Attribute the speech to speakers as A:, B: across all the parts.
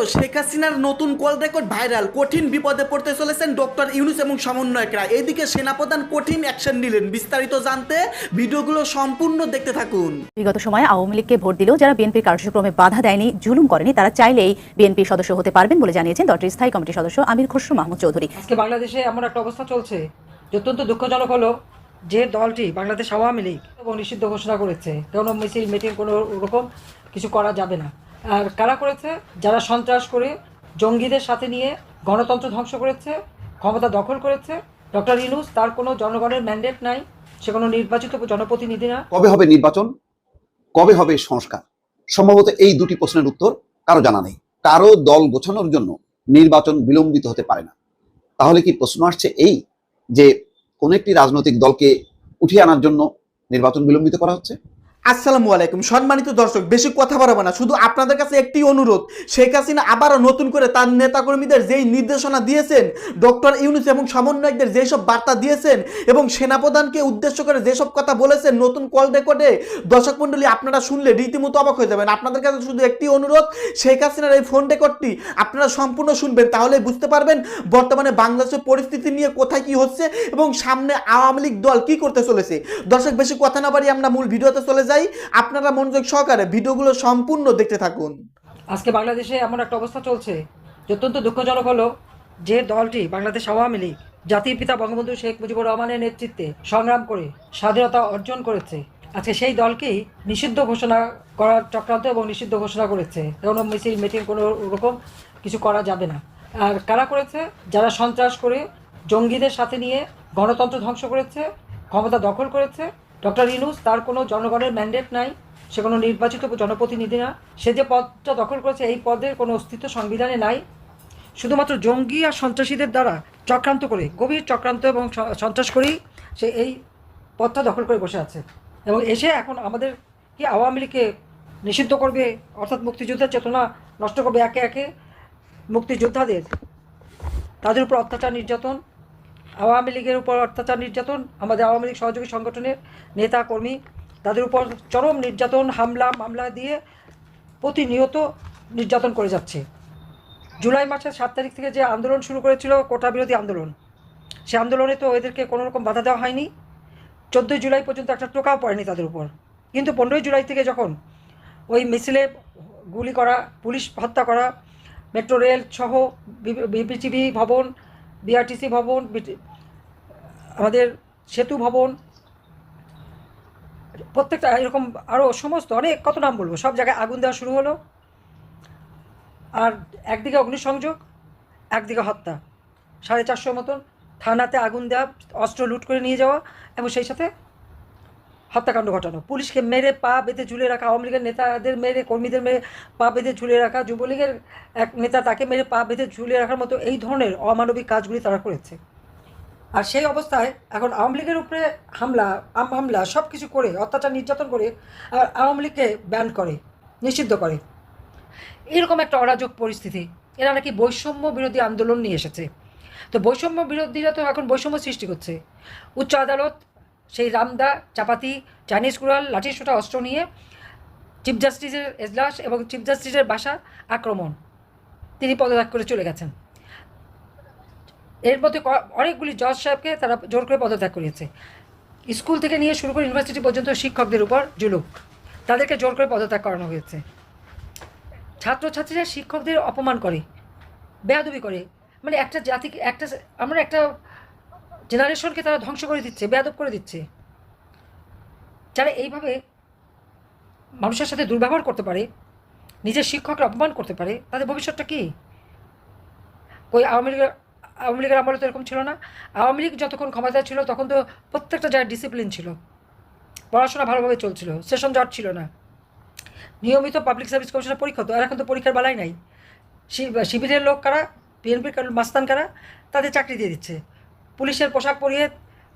A: আবারও শেখ হাসিনার নতুন কল রেকর্ড ভাইরাল। কঠিন বিপদে পড়তে চলেছেন ডক্টর ইউনুস এবং সমন্বয়করা। এদিকে সেনাপ্রধান কঠিন অ্যাকশন নিলেন। বিস্তারিত জানতে ভিডিওগুলো সম্পূর্ণ দেখতে থাকুন।
B: বিগত সময়ে আওয়ামী লীগকে ভোট দিলেও যারা বিএনপির কার্যক্রমে বাধা দেয়নি জুলুম করেনি তারা চাইলেই বিএনপি সদস্য হতে পারবেন বলে জানিয়েছেন দলটির স্থায়ী কমিটির সদস্য আমির খসরু মাহমুদ চৌধুরী।
C: আজকে বাংলাদেশে এমন একটা অবস্থা চলছে যে অত্যন্ত দুঃখজনক হলো যে দলটি বাংলাদেশ আওয়ামী লীগ এবং নিষিদ্ধ ঘোষণা করেছে। কোনো মিছিল মিটিং কোনো রকম কিছু করা যাবে না। আর কারা করেছে? যারা সন্ত্রাস করে জঙ্গিদের সাথে নিয়ে গণতন্ত্র ধ্বংস করেছে, ক্ষমতা দখল করেছে, ডক্টর ইনুস তার কোনো জনগণের ম্যান্ডেট নাই, সে কোনো নির্বাচিত জনপ্রতিনিধি না।
D: কবে হবে নির্বাচন? কবে হবে সংস্কার? সম্ভবত এই দুটি প্রশ্নের উত্তর কারও জানা নেই। কারও দল গোছানোর জন্য নির্বাচন বিলম্বিত হতে পারে না। তাহলে কি প্রশ্ন আসছে এই যে কোন একটি রাজনৈতিক দলকে উঠিয়ে আনার জন্য নির্বাচন বিলম্বিত করা হচ্ছে?
A: আসসালামু আলাইকুম। সম্মানিত দর্শক, বেশি কথা বাড়াবো না। শুধু আপনাদের কাছে একটি অনুরোধ, শেখ হাসিনা আবারও নতুন করে তার নেতাকর্মীদের যেই নির্দেশনা দিয়েছেন, ডক্টর ইউনুস এবং সমন্বয়কদের যেসব বার্তা দিয়েছেন এবং সেনাপ্রধানকে উদ্দেশ্য করে যেসব কথা বলেছেন নতুন কল রেকর্ডে, দর্শক মণ্ডলী, আপনারা শুনলে রীতিমতো অবাক হয়ে যাবেন। আপনাদের কাছে শুধু একটি অনুরোধ, শেখ হাসিনার এই ফোন রেকর্ডটি আপনারা সম্পূর্ণ শুনবেন, তাহলে বুঝতে পারবেন বর্তমানে বাংলাদেশের পরিস্থিতি নিয়ে কোথায় কি হচ্ছে এবং সামনে আওয়ামী লীগ দল কি করতে চলেছে। দর্শক, বেশি কথা না বাড়ি আমরা মূল ভিডিওতে চলে যাই, আপনারা মনোযোগ সহকারে ভিডিওগুলো সম্পূর্ণ দেখতে থাকুন।
C: আজকে বাংলাদেশে এমন একটা অবস্থা চলছে যে অত্যন্ত দুঃখজনক হলো যে দলটি বাংলাদেশ আওয়ামী লীগ, জাতির পিতা বঙ্গবন্ধু শেখ মুজিবুর রহমানের নেতৃত্বে সংগ্রাম করে স্বাধীনতা অর্জন করেছে। আজকে সেই দলকেই নিষিদ্ধ ঘোষণা করার চক্রান্ত এবং নিষিদ্ধ ঘোষণা করেছে। কোনো মিছিল, মিটিং, কোনো রকম কিছু করা যাবে না। আর কারা করেছে? যারা সন্ত্রাস করে জঙ্গিদের সাথে নিয়ে গণতন্ত্র ধ্বংস করেছে, ক্ষমতা দখল করেছে ডক্টর ইনুস, তার কোনো জনগণের ম্যান্ডেট নাই, সে কোনো নির্বাচিত জনপ্রতিনিধি না সে যে পদটা দখল করেছে, এই পদের কোনো অস্তিত্ব সংবিধানে নাই। শুধুমাত্র জঙ্গি আর সন্ত্রাসীদের দ্বারা চক্রান্ত করে, গভীর চক্রান্ত এবং সন্ত্রাস করেই সে এই পদটা দখল করে বসে আছে। এবং এসে এখন আমাদের কি আওয়ামী লীগকে নিষিদ্ধ করবে, অর্থাৎ মুক্তিযোদ্ধার চেতনা নষ্ট করবে একে একে? মুক্তিযোদ্ধাদের, তাদের উপর অত্যাচার, নির্যাতন আওয়ামী লীগের উপর অত্যাচার নির্যাতন আমাদের আওয়ামী লীগ সহযোগী সংগঠনের নেতা কর্মী তাদের উপর চরম নির্যাতন হামলা মামলা দিয়ে প্রতিনিয়ত নির্যাতন করে যাচ্ছে জুলাই মাসের সাত তারিখ থেকে যে আন্দোলন শুরু করেছিল কোটা বিরোধী আন্দোলন সে আন্দোলনে তো এদেরকে কোনো রকম বাধা দেওয়া হয়নি চোদ্দোই জুলাই পর্যন্ত একটা টোকাও পড়েনি তাদের উপর কিন্তু পনেরোই জুলাই থেকে যখন ওই মিছিলে গুলি করা পুলিশ হত্যা করা মেট্রো রেল সহ বিপিটিভি ভবন বিআরটিসি ভবন আমাদের সেতু ভবন, প্রত্যেকটা এরকম আরও সমস্ত অনেক, কত নাম বলব? সব জায়গায় আগুন দেওয়া শুরু হলো। আর একদিকে অগ্নিসংযোগ, একদিকে হত্যা। সাড়ে চারশোর মতন থানাতে আগুন দেওয়া, অস্ত্র লুট করে নিয়ে যাওয়া এবং সেই সাথে হত্যাকাণ্ড ঘটানো। পুলিশকে মেরে পা বেঁধে ঝুলে রাখা, আওয়ামী লীগের নেতাদের মেরে, কর্মীদের মেরে পা বেঁধে ঝুলে রাখা, যুবলীগের এক নেতা তাকে মেরে পা বেঁধে ঝুলে রাখার মতো এই ধরনের অমানবিক কাজগুলি তারা করেছে। আর সেই অবস্থায় এখন আওয়ামী লীগের উপরে হামলা, আম হামলা সব কিছু করে, অত্যাচার, নির্যাতন করে, আর আওয়ামী লীগকে ব্যান করে, নিষিদ্ধ করে। এরকম একটা অরাজক পরিস্থিতি। এরা নাকি বৈষম্য বিরোধী আন্দোলন নিয়ে এসেছে। তো বৈষম্য বিরোধীরা তো এখন বৈষম্য সৃষ্টি করছে। উচ্চ আদালত সেই রামদা, চাপাতি, চাইনিজ কুড়াল লাঠিসোঁটা অস্ত্র নিয়ে চিফ জাস্টিসের এজলাস এবং চিফ জাস্টিসের বাসা আক্রমণ। তিনি পদত্যাগ করে চলে গেছেন। এর মধ্যে অনেকগুলি জজ সাহেবকে তারা জোর করে পদত্যাগ করিয়েছে স্কুল থেকে নিয়ে শুরু করে ইউনিভার্সিটি পর্যন্ত শিক্ষকদের উপর জুলুক তাদেরকে জোর করে পদত্যাগ করানো হয়েছে। ছাত্রছাত্রীরা শিক্ষকদের অপমান করে, বেয়াদবি করে। মানে একটা জাতিকে, একটা আমরা একটা জেনারেশনকে তারা ধ্বংস করে দিচ্ছে, বেয়াদব করে দিচ্ছে। যারা এইভাবে মানুষের সাথে দুর্ব্যবহার করতে পারে, নিজের শিক্ষকরা অপমান করতে পারে, তাদের ভবিষ্যৎটা কী? ওই আওয়ামী লীগের আওয়ামী লীগের আমলে তো এরকম ছিল না। আওয়ামী লীগ যতক্ষণ ক্ষমতায় ছিল, তখন তো প্রত্যেকটা জায়গায় ডিসিপ্লিন ছিল। পড়াশোনা ভালোভাবে চলছিল সেশন জট ছিল না। নিয়মিত পাবলিক সার্ভিস কমিশনের পরীক্ষা হতো আর এখন তো পরীক্ষার বেলায় নাই। শিবিরের লোক কারা? বিএনপির মাস্তান কারা? তাদের চাকরি দিয়ে দিচ্ছে। পুলিশের পোশাক পরিয়ে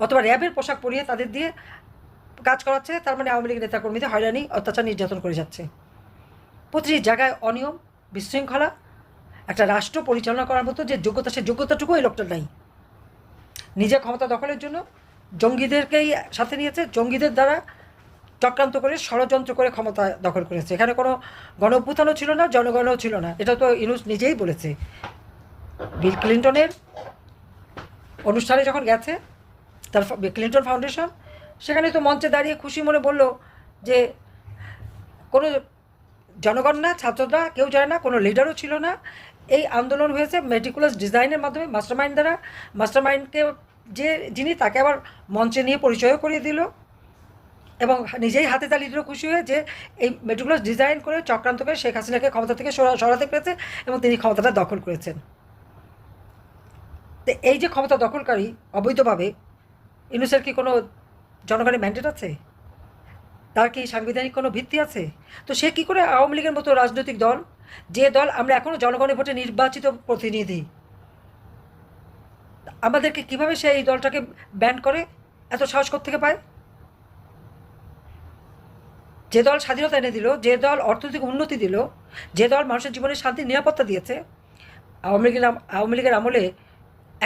C: অথবা র্যাবের পোশাক পরিয়ে তাদের দিয়ে কাজ করাচ্ছে। তার মানে আওয়ামী লীগের নেতাকর্মীদের হয়রানি, অত্যাচার নির্যাতন করে যাচ্ছে। প্রতিটি জায়গায় অনিয়ম, বিশৃঙ্খলা একটা রাষ্ট্র পরিচালনা করার মতো যে যোগ্যতা, সে যোগ্যতাটুকু এই লোকটার নাই। নিজের ক্ষমতা দখলের জন্য জঙ্গিদেরকেই সাথে নিয়েছে, জঙ্গিদের দ্বারা চক্রান্ত করে, ষড়যন্ত্র করে ক্ষমতা দখল করেছে। এখানে কোনো গণ ছিল না, জনগণও ছিল না। এটা তো ইনুস নিজেই বলেছে। বিল ক্লিন্টনের অনুষ্ঠানে যখন গেছে, তার ক্লিন্টন ফাউন্ডেশন, সেখানে তো মঞ্চে দাঁড়িয়ে খুশি মনে বলল যে কোনো জনগণ না, ছাত্ররা, কেউ যায় না, কোনো লিডারও ছিল না। এই আন্দোলন হয়েছে মেটিকুলাস ডিজাইনের মাধ্যমে মাস্টারমাইন্ড দ্বারা। মাস্টারমাইন্ডকে যে যিনি তাকে আবার মঞ্চে নিয়ে পরিচয়ও করিয়ে দিল। এবং নিজেই হাতে তালি দিল খুশি হয়ে যে এই মেটিকুলাস ডিজাইন করে চক্রান্ত করে শেখ হাসিনাকে ক্ষমতা থেকে সরাতে পেরেছে এবং তিনি ক্ষমতাটা দখল করেছেন। তো এই যে ক্ষমতা দখলকারী অবৈধভাবে ইনুসের কি কোনো জনগণের ম্যান্ডেট আছে? তার কি সাংবিধানিক কোনো ভিত্তি আছে? তো সে কি করে আওয়ামী লীগের মতো রাজনৈতিক দল যে দল আমরা এখনও জনগণের ভোটে নির্বাচিত প্রতিনিধি, আমাদেরকে কীভাবে সে এই দলটাকে ব্যান করে? এত সাহস থেকে পায়? যে দল স্বাধীনতা এনে দিল, যে দল অর্থনৈতিক উন্নতি দিল, যে দল মানুষের জীবনে শান্তি নিরাপত্তা দিয়েছে, আওয়ামী লীগের আওয়ামী লীগের আমলে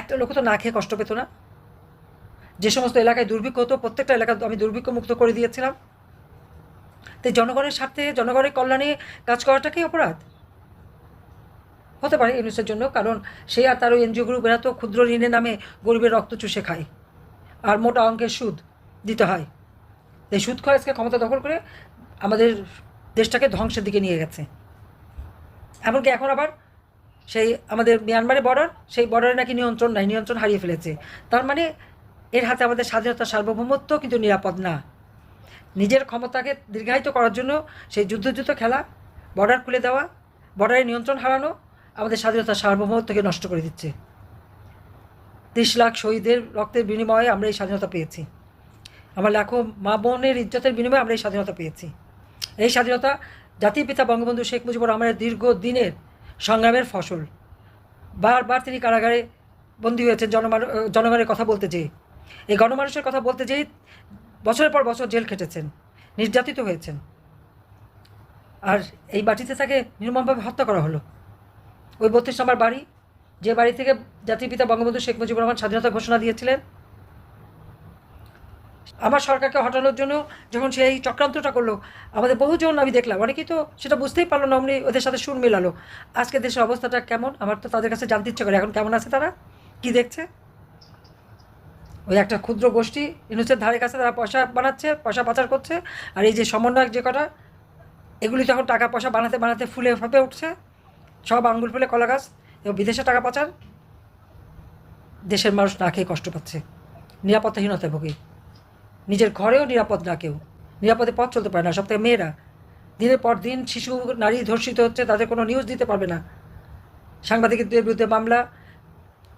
C: একটা লোক তো না খেয়ে কষ্ট পেত না। যে সমস্ত এলাকায় দুর্ভিক্ষ হতো, প্রত্যেকটা এলাকা আমি দুর্ভিক্ষ মুক্ত করে দিয়েছিলাম। তাই জনগণের স্বার্থে, জনগণের কল্যাণে কাজ করাটাকেই অপরাধ? হতে পারে ইউনুসের জন্য, কারণ সে আর তার ওই এনজিও গ্রুপ এরা তো ক্ষুদ্র ঋণের নামে গরিবের রক্ত চুষে খায়। আর মোটা অঙ্কের সুদ দিতে হয়। এই সুদ খরচকে ক্ষমতা দখল করে আমাদের দেশটাকে ধ্বংসের দিকে নিয়ে গেছে। এমনকি এখন আবার সেই আমাদের মিয়ানমারের বর্ডার সেই বর্ডারে নাকি নিয়ন্ত্রণ নাই, নিয়ন্ত্রণ হারিয়ে ফেলেছে। তার মানে এর হাতে আমাদের স্বাধীনতা সার্বভৌমত্ব কিন্তু নিরাপদ না। নিজের ক্ষমতাকে দীর্ঘায়িত করার জন্য সেই যুদ্ধযুদ্ধ খেলা বর্ডার খুলে দেওয়া বর্ডারে নিয়ন্ত্রণ হারানো আমাদের স্বাধীনতা সার্বভৌমত্বকে নষ্ট করে দিচ্ছে। তিরিশ লাখ শহীদের রক্তের বিনিময়ে আমরা এই স্বাধীনতা পেয়েছি। আমার লাখো মা বোনের ইজ্জতের বিনিময়ে আমরা এই স্বাধীনতা পেয়েছি। এই স্বাধীনতা জাতির পিতা বঙ্গবন্ধু শেখ মুজিবুর রহমানের দীর্ঘ দিনের সংগ্রামের ফসল। বারবার তিনি কারাগারে বন্দী হয়েছেন জনমান, জনগণের কথা বলতে যেয়ে। এই গণমানুষের কথা বলতে যেয়ে বছরের পর বছর জেল খেটেছেন, নির্যাতিত হয়েছেন। আর এই বাটিতে তাকে নির্মমভাবে হত্যা করা হলো। ওই বত্রিশ নম্বর বাড়ি, যে বাড়ি থেকে জাতির পিতা বঙ্গবন্ধু শেখ মুজিবুর রহমান স্বাধীনতা ঘোষণা দিয়েছিলেন। আমার সরকারকে হটানোর জন্য যখন সেই চক্রান্তটা করল, আমাদের বহুজন আমি দেখলাম, অনেকেই তো সেটা বুঝতেই পারল না, অমনি ওদের সাথে সুর মেলালো। আজকে দেশের অবস্থাটা কেমন? আমার তো তাদের কাছে জানতে ইচ্ছে করে, এখন কেমন আছে তারা? কি দেখছে? ওই একটা ক্ষুদ্র গোষ্ঠী ইনুসের ধারে কাছে তারা পয়সা বানাচ্ছে, পয়সা পাচার করছে, আর এই যে সমন্বয়ক যে কটা, এগুলি তখন টাকা পয়সা বানাতে বানাতে ফুলে ফাঁপে উঠছে। সব আঙ্গুল ফুলে কলা গাছ এবং বিদেশে টাকা পাচার, দেশের মানুষ না খেয়ে কষ্ট পাচ্ছে। নিরাপত্তাহীনতায় ভোগে। নিজের ঘরেও নিরাপদ না কেউ। নিরাপদে পথ চলতে পারে না। সব থেকে মেয়েরা দিনের পর দিন শিশু, নারী ধর্ষিত হচ্ছে, তাদের কোনো নিউজ দিতে পারবে না। সাংবাদিকদের বিরুদ্ধে মামলা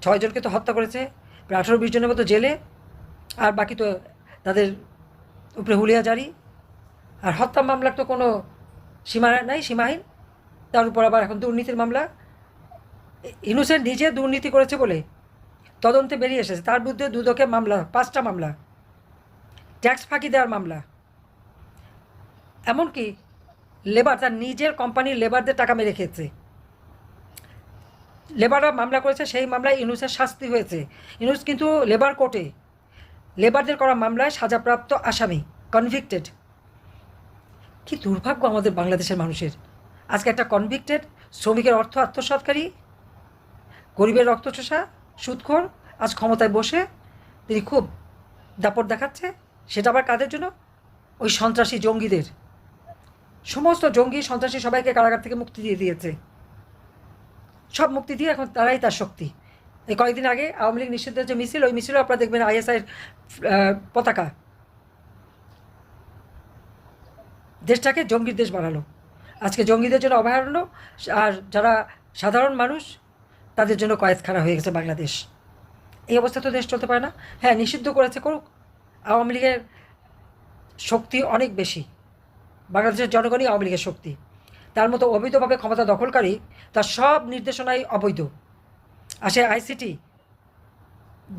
C: ছয়জনকে তো হত্যা করেছে, প্রায় আঠারো, বিশ জনের মতো জেলে, আর বাকি তো তাদের উপরে হুলিয়া জারি। আর হত্যা মামলার তো কোনো সীমা নাই, সীমাহীন। তার উপর আবার এখন দুর্নীতির মামলা। ইনুসেন নিজে দুর্নীতি করেছে বলে তদন্তে বেরিয়ে এসেছে। তার বিরুদ্ধে দুদকে মামলা, পাঁচটা মামলা, ট্যাক্স ফাঁকি দেওয়ার মামলা। এমনকি লেবার, তার নিজের কোম্পানির লেবারদের টাকা মেরে খেয়েছে। লেবাররা মামলা করেছে, সেই মামলায় ইনুসের শাস্তি হয়েছে। ইনুস কিন্তু লেবার কোর্টে লেবারদের করা মামলায় সাজাপ্রাপ্ত আসামি কনভিক্টেড কি দুর্ভাগ্য আমাদের বাংলাদেশের মানুষের। আজকে একটা কনভিক্টেড শ্রমিকের অর্থ আত্মসাৎকারী, গরিবের রক্তচোষা সুদখোর, আজ ক্ষমতায় বসে তিনি খুব দাপট দেখাচ্ছে, সেটা আবার কাদের জন্য? ওই সন্ত্রাসী জঙ্গিদের। সমস্ত জঙ্গি সন্ত্রাসী সবাইকে কারাগার থেকে মুক্তি দিয়ে দিয়েছে। সব মুক্তি দিয়ে এখন তারাই তার শক্তি। এই কয়েকদিন আগে আওয়ামী লীগ নিষিদ্ধের যে মিছিল, ওই মিছিলও আপনারা দেখবেন আইএসআইয়ের পতাকা। দেশটাকে জঙ্গির দেশ বানালো। আজকে জঙ্গিদের জন্য অভয়ারণ্য, আর যারা সাধারণ মানুষ, তাদের জন্য কয়েদখানা হয়ে গেছে বাংলাদেশ। এই অবস্থা তো দেশ চলতে পারে না। হ্যাঁ নিষিদ্ধ করেছে করুক। আওয়ামী লীগের শক্তি অনেক বেশি। বাংলাদেশের জনগণই আওয়ামী লীগের শক্তি। তার মতো অবৈধভাবে ক্ষমতা দখলকারী, তার সব নির্দেশনাই অবৈধ। আর আসে আইসিটি,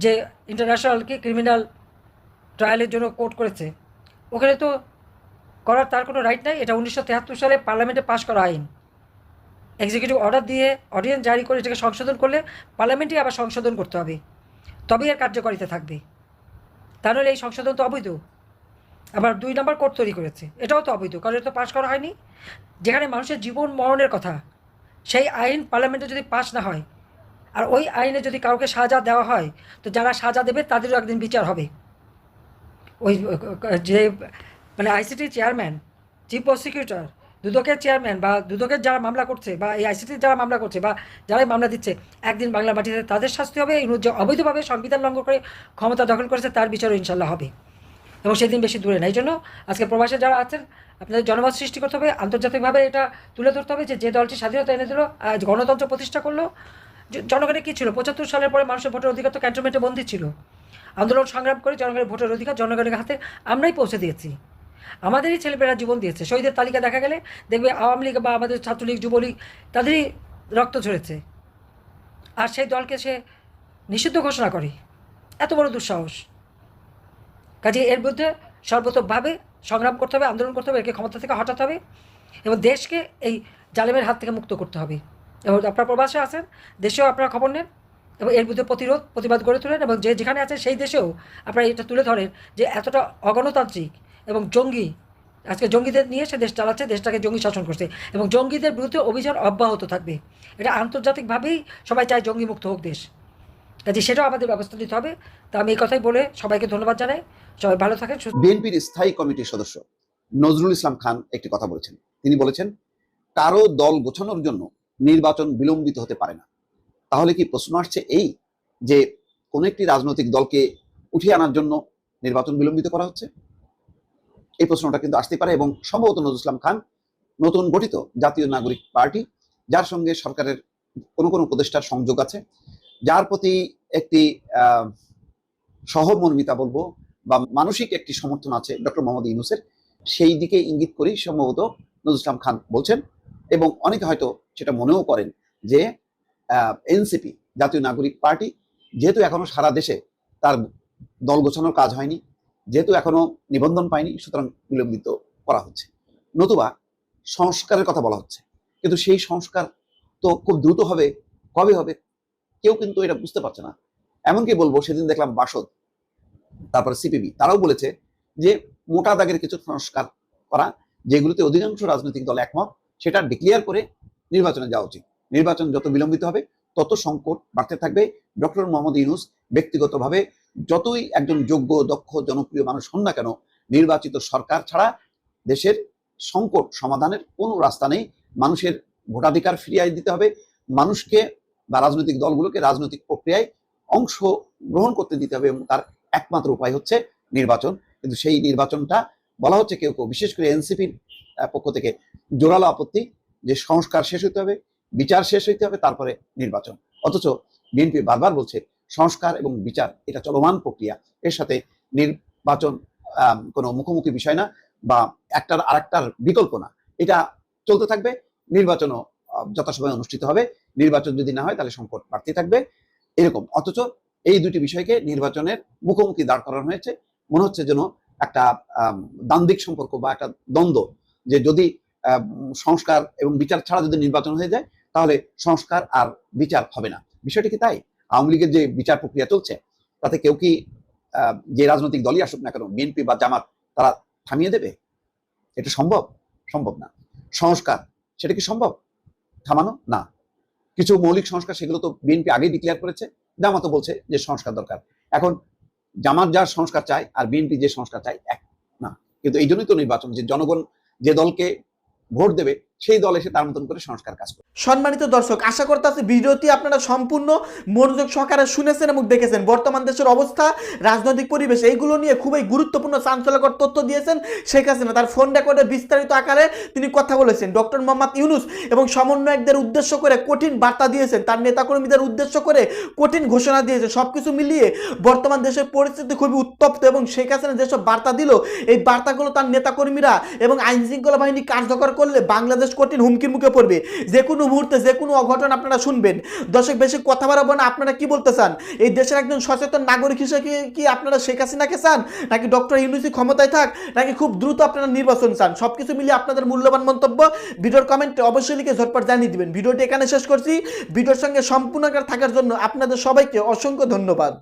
C: যে ইন্টারন্যাশনালকে ক্রিমিনাল ট্রায়ালের জন্য কোর্ট করেছে। ওখানে তো করার তার কোনো রাইট নাই। এটা উনিশশো সালে পার্লামেন্টে পাশ করা আইন। এক্সিকিউটিভ অর্ডার দিয়ে অডিয়েন্স জারি করে এটাকে সংশোধন করলে পার্লামেন্টই আবার সংশোধন করতে হবে। তবেই এর কার্যকারিতা থাকবে। তা নাহলে এই সংশোধন তো অবৈধ। আবার দুই নম্বর কোর্ট তৈরি করেছে। এটাও তো অবৈধ, কারণ এটা তো পাশ করা হয়নি। যেখানে মানুষের জীবন মরণের কথা, সেই আইন পার্লামেন্টে যদি পাশ না হয়, আর ওই আইনে যদি কাউকে সাজা দেওয়া হয়, তো যারা সাজা দেবে তাদেরও একদিন বিচার হবে। ওই, যে মানে আইসিটি চেয়ারম্যান চিফ প্রসিকিউটর দুদকের চেয়ারম্যান বা দুদকের যারা মামলা করছে বা এই আইসিটির যারা মামলা করছে বা যারাই মামলা দিচ্ছে, একদিন বাংলা মাটিতে তাদের শাস্তি হবে, এই যে অবৈধভাবে সংবিধান লঙ্ঘন করে ক্ষমতা দখল করেছে, তার বিচারও ইনশাল্লাহ হবে। এবং সেদিন বেশি দূরে না এই জন্য আজকে প্রবাসে যারা আছেন, আপনাদের জনমত সৃষ্টি করতে হবে, আন্তর্জাতিকভাবে এটা তুলে ধরতে হবে যে যে দলটি স্বাধীনতা এনে দিল, আজ গণতন্ত্র প্রতিষ্ঠা করল জনগণের কী ছিল? পঁচাত্তর সালের পরে মানুষের ভোটের অধিকার তো ক্যান্টনমেন্টে বন্দী ছিল। আন্দোলন সংগ্রাম করে জনগণের ভোটের অধিকার জনগণের হাতে আমরাই পৌঁছে দিয়েছি। আমাদেরই ছেলেমেয়েরা জীবন দিয়েছে। শহীদের তালিকা দেখা গেলে দেখবে আওয়ামী লীগ বা আমাদের ছাত্রলীগ, যুবলীগ, তাদেরই রক্ত ঝরেছে। আর সেই দলকে সে নিষিদ্ধ ঘোষণা করে। এত বড় দুঃসাহস। কাজে এর বিরুদ্ধে সর্বতভাবে সংগ্রাম করতে হবে, আন্দোলন করতে হবে, একে ক্ষমতা থেকে হটাতে হবে এবং দেশকে এই জালেমের হাত থেকে মুক্ত করতে হবে। এবং আপনার প্রবাসে আছেন, দেশেও আপনারা খবর নেন এবং এর বিরুদ্ধে প্রতিরোধ, প্রতিবাদ গড়ে তোলেন এবং যে যেখানে আছে সেই দেশেও আপনারা এটা তুলে ধরেন যে এতটা অগণতান্ত্রিক এবং জঙ্গি, আজকে জঙ্গিদের নিয়ে সে দেশ চালাচ্ছে, দেশটাকে জঙ্গি শাসন করছে এবং জঙ্গিদের বিরুদ্ধে অভিযান অব্যাহত থাকবে। এটা আন্তর্জাতিকভাবেই সবাই চায় জঙ্গি মুক্ত হোক দেশ। কাজে সেটাও আমাদের ব্যবস্থা নিতে হবে। তা আমি এই কথাই বলে সবাইকে ধন্যবাদ জানাই। সবাই ভালো থাকেন।
D: বিএনপির স্থায়ী কমিটির সদস্য নজরুল ইসলাম খান একটি কথা বলেছেন। তিনি বলেছেন, কারও দল গোছানোর জন্য নির্বাচন বিলম্বিত হতে পারে না। তাহলে কি প্রশ্ন আসছে এই যে কোন একটি রাজনৈতিক দলকে উঠিয়ে আনার জন্য নির্বাচন বিলম্বিত করা হচ্ছে? এই প্রশ্নটা কিন্তু আসতে পারে এবং সম্ভবত নজরুল ইসলাম খান নতুন গঠিত জাতীয় নাগরিক পার্টি, যার সঙ্গে সরকারের কোনো কোনো উপদেষ্টার সংযোগ আছে, যার প্রতি একটি সহমর্মিতা বলব বা মানসিক একটি সমর্থন আছে ডক্টর মোহাম্মদ ইউনুসের, সেই দিকে ইঙ্গিত করেই সম্ভবত নজরুল ইসলাম খান বলছেন এবং অনেকে হয়তো সেটা মনেও করেন যে এনসিপি জাতীয় নাগরিক পার্টি যেহেতু এখনও সারা দেশে তার দল গোছানোর কাজ হয়নি যেহেতু এখনও নিবন্ধন পায়নি সুতরাং বিলম্বিত করা হচ্ছে। নতুবা সংস্কারের কথা বলা হচ্ছে। কিন্তু সেই সংস্কার তো খুব দ্রুত হবে, কবে হবে, কেউ কিন্তু এটা বুঝতে পারছে না। এমনকি বলব, সেদিন দেখলাম বাসদ, তারপরে সিপিবি, তারাও বলেছে যে মোটা দাগের কিছু সংস্কার করা, যেগুলোতে অধিকাংশ রাজনৈতিক দল একমত, সেটা ডিক্লেয়ার করে নির্বাচনে যাওয়া উচিত। নির্বাচন যত বিলম্বিত হবে, তত সংকট বাড়তে থাকবে। ডক্টর মোহাম্মদ ইউনুস ব্যক্তিগতভাবে যতই একজন যোগ্য, দক্ষ, জনপ্রিয় মানুষ হন না কেন, নির্বাচিত সরকার ছাড়া দেশের সংকট সমাধানের কোনো রাস্তা নেই। মানুষের ভোটাধিকার ফিরিয়ে দিতে হবে। মানুষকে বা রাজনৈতিক দলগুলোকে রাজনৈতিক প্রক্রিয়ায় অংশ গ্রহণ করতে দিতে হবে এবং তার একমাত্র উপায় হচ্ছে নির্বাচন। কিন্তু সেই নির্বাচনটা বলা হচ্ছে কেউ কেউ, বিশেষ করে এনসিপির পক্ষ থেকে জোরালো আপত্তি যে সংস্কার শেষ হতে হবে, বিচার শেষ হইতে হবে, তারপরে নির্বাচন। অথচ বিএনপি বারবার বলছে সংস্কার এবং বিচার, এটা চলমান প্রক্রিয়া। এর সাথে নির্বাচন কোনো মুখোমুখি বিষয় না বা একটার আরেকটার বিকল্প না। এটা চলতে থাকবে, নির্বাচনও যথাসময়ে অনুষ্ঠিত হবে। নির্বাচন যদি না হয়, তাহলে সংকট বাড়তে থাকবে। এরকম। অথচ এই দুটি বিষয়কে নির্বাচনের মুখোমুখি দাঁড় করানো হয়েছে। মনে হচ্ছে যেন একটা দ্বান্দ্বিক সম্পর্ক বা একটা দ্বন্দ্ব যে যদি সংস্কার এবং বিচার ছাড়া যদি নির্বাচন হয়ে যায়, তাহলে সংস্কার আর বিচার হবে না। বিষয়টি কি তাই? আওয়ামী লীগের যে বিচার প্রক্রিয়া চলছে, তাতে কেউ কি যে রাজনৈতিক দলই আসুক না কেন, বিএনপি বা জামাত, তারা থামিয়ে দেবে? এটা সম্ভব? সম্ভব না। সংস্কার, সেটা কি সম্ভব? থামানো? না। কিছু মৌলিক সংস্কার, সেগুলো তো বিএনপি আগেই ডিক্লেয়ার করেছে, জামাতও বলছে যে সংস্কার দরকার। এখন জামাত যার সংস্কার চায় আর বিএনপি যে সংস্কার চায়, এক না। কিন্তু এই জন্যই তো নির্বাচন, যে জনগণ যে দলকে ভোট দেবে সেই দল এসে তার মতন করে সংস্কার কাজ করবে।
A: সম্মানিত দর্শক, আশা করতেছি ভিডিওটি আপনারা সম্পূর্ণ মনোযোগ সহকারে শুনেছেন এবং দেখেছেন। বর্তমান দেশের অবস্থা, রাজনৈতিক পরিবেশ, এইগুলো নিয়ে খুবই গুরুত্বপূর্ণ চাঞ্চল্যকর তথ্য দিয়েছেন শেখ হাসিনা। তার ফোন রেকর্ডে বিস্তারিত আকারে তিনি কথা বলেছেন। ডক্টর মোহাম্মদ ইউনুস এবং সমন্বয়কদের উদ্দেশ্য করে কঠিন বার্তা দিয়েছেন। তার নেতাকর্মীদের উদ্দেশ্য করে কঠিন ঘোষণা দিয়েছে। সবকিছু মিলিয়ে বর্তমান দেশের পরিস্থিতি খুবই উত্তপ্ত এবং শেখ হাসিনা যেসব বার্তা দিল, এই বার্তাগুলো তার নেতাকর্মীরা এবং আইন শৃঙ্খলা বাহিনী কার্যকর করলে বাংলাদেশ কঠিন হুমকির মুখে পড়বে। যে কোনো মুহূর্তে, যে কোনো অঘটন আপনারা শুনবেন। দর্শক, বেশি কথা বাড়াবো না, আপনারা কি বলতে চান? এই দেশের একজন সচেতন নাগরিক হিসেবে কি- আপনারা শেখ হাসিনাকে চান? নাকি ডক্টর ইউনুসি ক্ষমতায় থাক? নাকি খুব দ্রুত আপনারা নির্বাচন চান? সবকিছু মিলিয়ে আপনাদের মূল্যবান মন্তব্য ভিডিওর কমেন্টে অবশ্যই লিখে ঝটপট জানিয়ে দিবেন। ভিডিওটি এখানে শেষ করছি। ভিডিওর সঙ্গে সম্পূর্ণ থাকার জন্য আপনাদের সবাইকে অসংখ্য ধন্যবাদ।